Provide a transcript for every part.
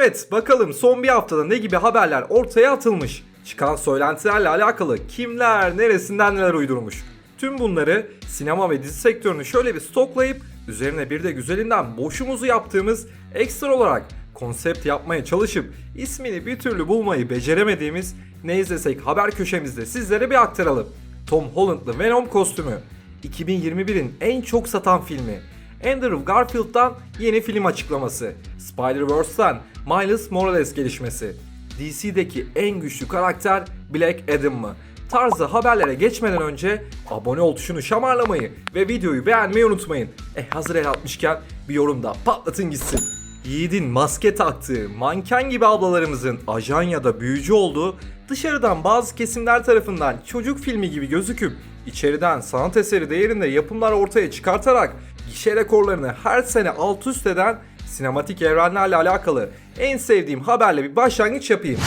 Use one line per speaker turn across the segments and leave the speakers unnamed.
Evet bakalım son bir haftada ne gibi haberler ortaya atılmış. Çıkan söylentilerle alakalı kimler neresinden neler uydurmuş. Tüm bunları sinema ve dizi sektörünü şöyle bir stoklayıp üzerine bir de güzelinden boşumuzu yaptığımız ekstra olarak konsept yapmaya çalışıp ismini bir türlü bulmayı beceremediğimiz ne izlesek haber köşemizde sizlere bir aktaralım. Tom Holland'lı Venom kostümü 2021'in en çok satan filmi. Andrew Garfield'dan yeni film açıklaması. Spider-Verse'den Miles Morales gelişmesi. DC'deki en güçlü karakter Black Adam mı? Tarzı haberlere geçmeden önce abone ol tuşunu şamarlamayı ve videoyu beğenmeyi unutmayın. E hazır el atmışken bir yorum da patlatın gitsin. Yiğit'in maske taktığı, manken gibi ablalarımızın ajan ya da büyücü olduğu dışarıdan bazı kesimler tarafından çocuk filmi gibi gözüküp içeriden sanat eseri değerinde yapımlar ortaya çıkartarak gişe rekorlarını her sene alt üst eden sinematik evrenlerle alakalı en sevdiğim haberle bir başlangıç yapayım.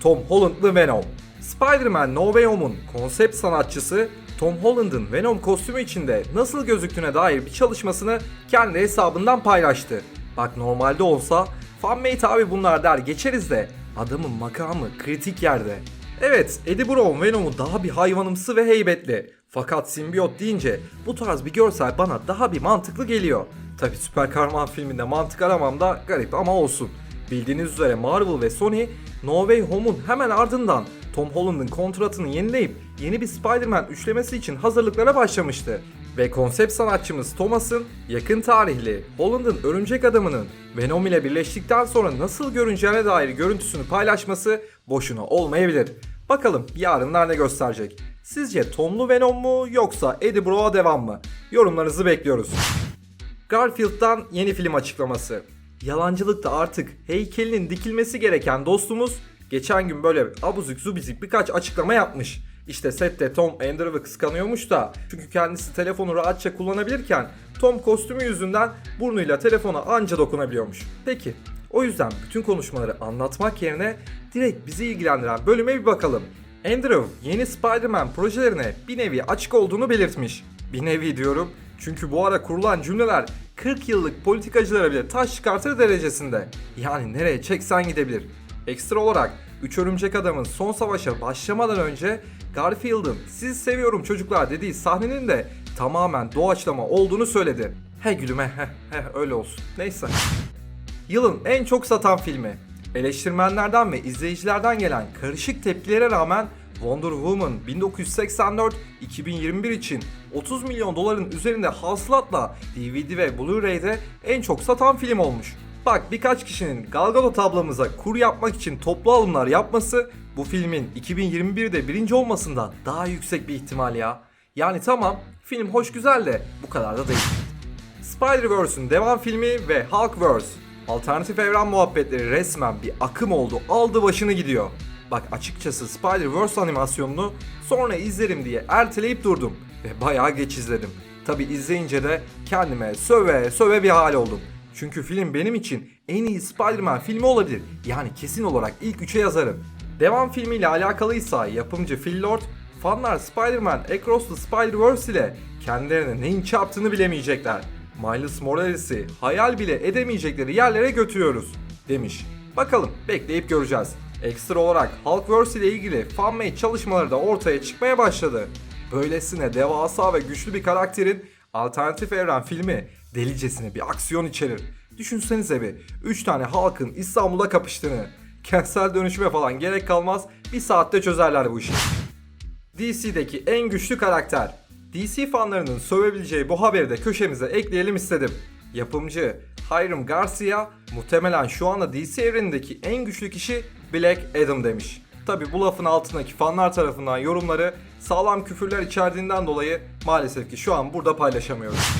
Tom Holland'lı Venom. Spider-Man No Way Home'un konsept sanatçısı Tom Holland'ın Venom kostümü içinde nasıl gözüktüğüne dair bir çalışmasını kendi hesabından paylaştı. Bak normalde olsa fanmate abi bunlar der geçeriz de adamın makamı kritik yerde. Evet Eddie Brown Venom'u daha bir hayvanımsı ve heybetli. Fakat simbiyot deyince bu tarz bir görsel bana daha bir mantıklı geliyor. Tabi süper kahraman filminde mantık aramam da garip ama olsun. Bildiğiniz üzere Marvel ve Sony No Way Home'un hemen ardından Tom Holland'ın kontratını yenileyip yeni bir Spider-Man üçlemesi için hazırlıklara başlamıştı. Ve konsept sanatçımız Thomas'ın yakın tarihli Holland'ın Örümcek Adamı'nın Venom ile birleştikten sonra nasıl görüneceğine dair görüntüsünü paylaşması boşuna olmayabilir. Bakalım yarınlar ne gösterecek? Sizce Tom'lu Venom mu yoksa Eddie Brock'a devam mı? Yorumlarınızı bekliyoruz. Garfield'dan yeni film açıklaması. Yalancılıkta artık heykelinin dikilmesi gereken dostumuz geçen gün böyle abuzik zubizik birkaç açıklama yapmış. İşte sette Tom Andrew'ı kıskanıyormuş da çünkü kendisi telefonu rahatça kullanabilirken Tom kostümü yüzünden burnuyla telefona anca dokunabiliyormuş. Peki o yüzden bütün konuşmaları anlatmak yerine direkt bizi ilgilendiren bölüme bir bakalım. Andrew yeni Spider-Man projelerine bir nevi açık olduğunu belirtmiş. Bir nevi diyorum çünkü bu ara kurulan cümleler 40 yıllık politikacılara bile taş çıkartır derecesinde. Yani nereye çeksen gidebilir. Ekstra olarak 3 Örümcek Adam'ın son savaşa başlamadan önce Garfield'ın siz seviyorum çocuklar dediği sahnenin de tamamen doğaçlama olduğunu söyledi. He gülüme he he öyle olsun. Neyse. Yılın en çok satan filmi. Eleştirmenlerden ve izleyicilerden gelen karışık tepkilere rağmen Wonder Woman 1984-2021 için 30 milyon doların üzerinde hasılatla DVD ve Blu-ray'de en çok satan film olmuş. Bak birkaç kişinin Gal Gadot ablamıza kur yapmak için toplu alımlar yapması bu filmin 2021'de birinci olmasından daha yüksek bir ihtimal ya. Yani tamam film hoş güzel de bu kadar da değil. Spider-Verse'ün devam filmi ve Hulkverse. Alternatif evren muhabbetleri resmen bir akım oldu. Aldı başını gidiyor. Bak açıkçası Spider-Verse animasyonunu sonra izlerim diye erteleyip durdum. Ve bayağı geç izledim. Tabi izleyince de kendime söve söve bir hal oldum. Çünkü film benim için en iyi Spider-Man filmi olabilir. Yani kesin olarak ilk üçe yazarım. Devam filmiyle alakalıysa yapımcı Phil Lord, fanlar Spider-Man Across the Spider-Verse ile kendilerine neyin çarptığını bilemeyecekler. Miles Morales'i hayal bile edemeyecekleri yerlere götürüyoruz demiş. Bakalım bekleyip göreceğiz. Ekstra olarak Hulkverse ile ilgili fanmade çalışmaları da ortaya çıkmaya başladı. Böylesine devasa ve güçlü bir karakterin alternatif evren filmi delicesine bir aksiyon içerir. Düşünsenize bir 3 tane halkın İstanbul'da kapıştığını. Kentsel dönüşüme falan gerek kalmaz bir saatte çözerler bu işi. DC'deki en güçlü karakter. DC fanlarının sövebileceği bu haberi de köşemize ekleyelim istedim. Yapımcı Hiram Garcia muhtemelen şu anda DC evrenindeki en güçlü kişi Black Adam demiş. Tabi bu lafın altındaki fanlar tarafından yorumları sağlam küfürler içerdiğinden dolayı maalesef ki şu an burada paylaşamıyoruz.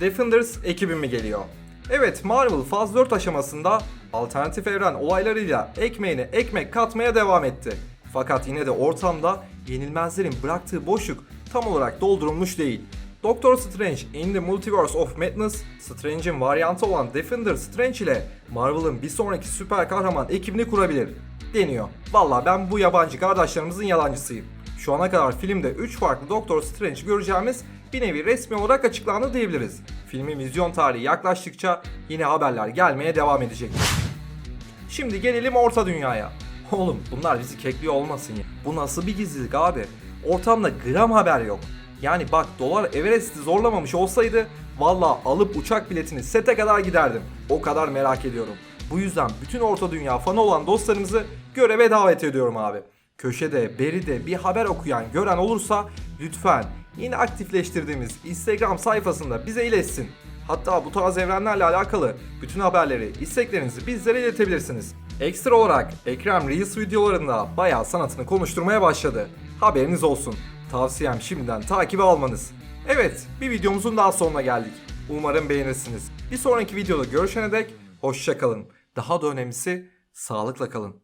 Defenders ekibi mi geliyor? Evet Marvel faz 4 aşamasında alternatif evren olaylarıyla ekmeğine ekmek katmaya devam etti. Fakat yine de ortamda yenilmezlerin bıraktığı boşluk tam olarak doldurulmuş değil. Doctor Strange in the Multiverse of Madness, Strange'in varyantı olan Defender Strange ile Marvel'ın bir sonraki süper kahraman ekibini kurabilir deniyor. Valla ben bu yabancı kardeşlerimizin yalancısıyım. Şu ana kadar filmde 3 farklı Doctor Strange göreceğimiz bir nevi resmi olarak açıklandı diyebiliriz. Filmin vizyon tarihi yaklaştıkça yine haberler gelmeye devam edecektir. Şimdi gelelim orta dünyaya. Oğlum bunlar bizi kekliyor olmasın ya. Bu nasıl bir gizlilik abi? Ortamda gram haber yok. Yani bak dolar Everest'i zorlamamış olsaydı valla alıp uçak biletini sete kadar giderdim. O kadar merak ediyorum. Bu yüzden bütün orta dünya fanı olan dostlarımızı göreve davet ediyorum abi. Köşede, beride bir haber okuyan, gören olursa lütfen yeni aktifleştirdiğimiz Instagram sayfasında bize iletsin. Hatta bu tarz evrenlerle alakalı bütün haberleri, isteklerinizi bizlere iletebilirsiniz. Ekstra olarak Ekrem Reels videolarında bayağı sanatını konuşturmaya başladı. Haberiniz olsun. Tavsiyem şimdiden takibe almanız. Evet, bir videomuzun daha sonuna geldik. Umarım beğenirsiniz. Bir sonraki videoda görüşene dek hoşçakalın. Daha da önemlisi sağlıkla kalın.